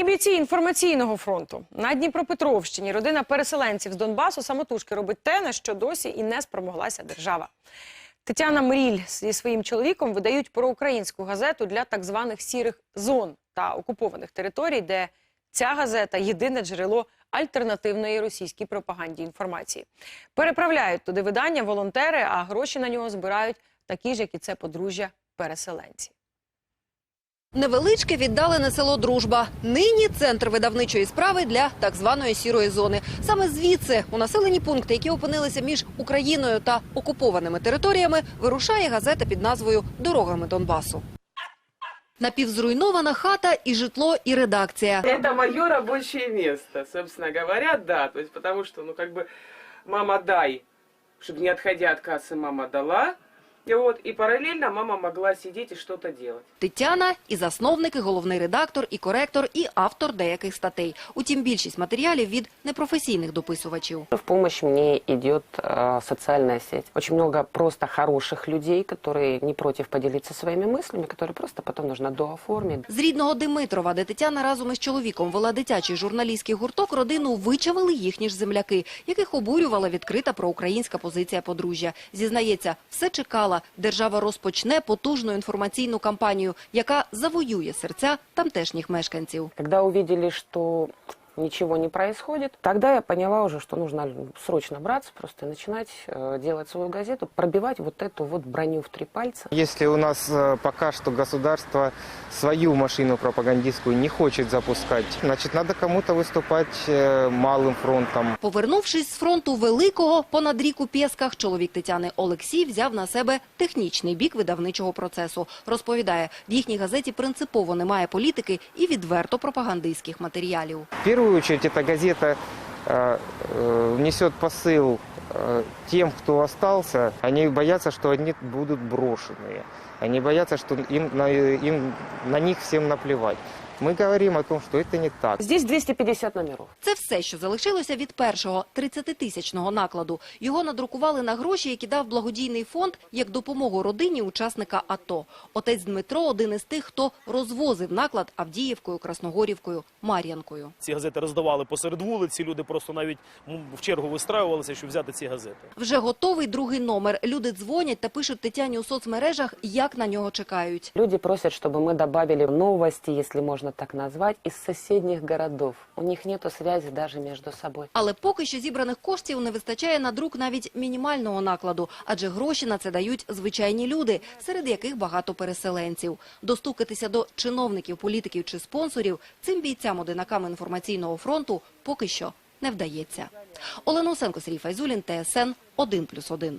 І бійці інформаційного фронту на Дніпропетровщині родина переселенців з Донбасу самотужки робить те, на що досі і не спромоглася держава. Тетяна Мріль зі своїм чоловіком видають проукраїнську газету для так званих сірих зон та окупованих територій, де ця газета єдине джерело альтернативної російській пропаганді інформації. Переправляють туди видання волонтери, а гроші на нього збирають такі ж, як і це подружжя переселенці. Невеличке віддалене село Дружба. Нині центр видавничої справи для так званої сірої зони. Саме звідси, у населені пункти, які опинилися між Україною та окупованими територіями, вирушає газета під назвою Дорогами Донбасу. Напівзруйнована хата і житло, і редакція. Это мое рабочее место, собственно говоря, да. То есть потому что, ну, как бы, мама дай, чтобы не отходя от кассы, мама дала. И вот, и параллельно мама могла сидеть и что-то делать. Тетяна і засновник, і головний редактор, і коректор, і автор деяких статей. Утім, більшість матеріалів від непрофесійних дописувачів. В помощь мне идет э, социальная сеть. Очень много просто хороших людей, которые не против поделиться своими мыслями, которые просто потом нужно дооформить. З рідного Димитрова, де Тетяна разом із чоловіком вела дитячий журналістський гурток, родину вичавили їхні ж земляки, яких обурювала відкрита проукраїнська позиція подружжя. Зізнається, все чекала. Держава розпочне потужну інформаційну кампанію, яка завоює серця тамтешніх мешканців. Когда увидели, что ничего не происходит, тогда я поняла уже, что нужно срочно браться просто и начинать э, делать свою газету, пробивать вот эту вот броню в три пальца. Если у нас э, пока что государство свою машину пропагандистскую не хочет запускать, значит, надо кому-то выступать э, малым фронтом. Повернувшись з фронту великого понад рік у Пєсках, чоловік Тетяни Олексій взяв на себе технічний бік видавничого процесу. Розповідає, в їхній газеті принципово немає політики і відверто пропагандистських матеріалів. В первую очередь, эта газета э, э, внесет посыл э, тем, кто остался. Они боятся, что они будут брошенные. Они боятся, что им им, на них всем наплевать. Мы говорим о том, что это не так. Здесь 250 номеров. Це все, що залишилося від першого 30-тисячного накладу. Його надрукували на гроші, які дав благодійний фонд як допомогу родині учасника АТО. Отець Дмитро – один із тих, хто розвозив наклад Авдіївкою, Красногорівкою, Мар'янкою. Ці газети роздавали посеред вулиці. Люди просто навіть м, в чергу вистраювалися, щоб взяти ці газети. Вже готовий другий номер. Люди дзвонять та пишуть Тетяні у соцмережах, як на нього чекають. Люди просят, чтобы мы добавили новости, если можно так назвать, из соседних городов. У них нету связи даже между собой. Але поки що зібраних коштів не вистачає на друк навіть мінімального накладу, адже гроші на це дають звичайні люди, серед яких багато переселенців. Достукатися до чиновників, політиків чи спонсорів цим бійцям-одинакам інформаційного фронту поки що не вдається. Олена Усенко, Сергій Файзулін, ТСН 1+,1.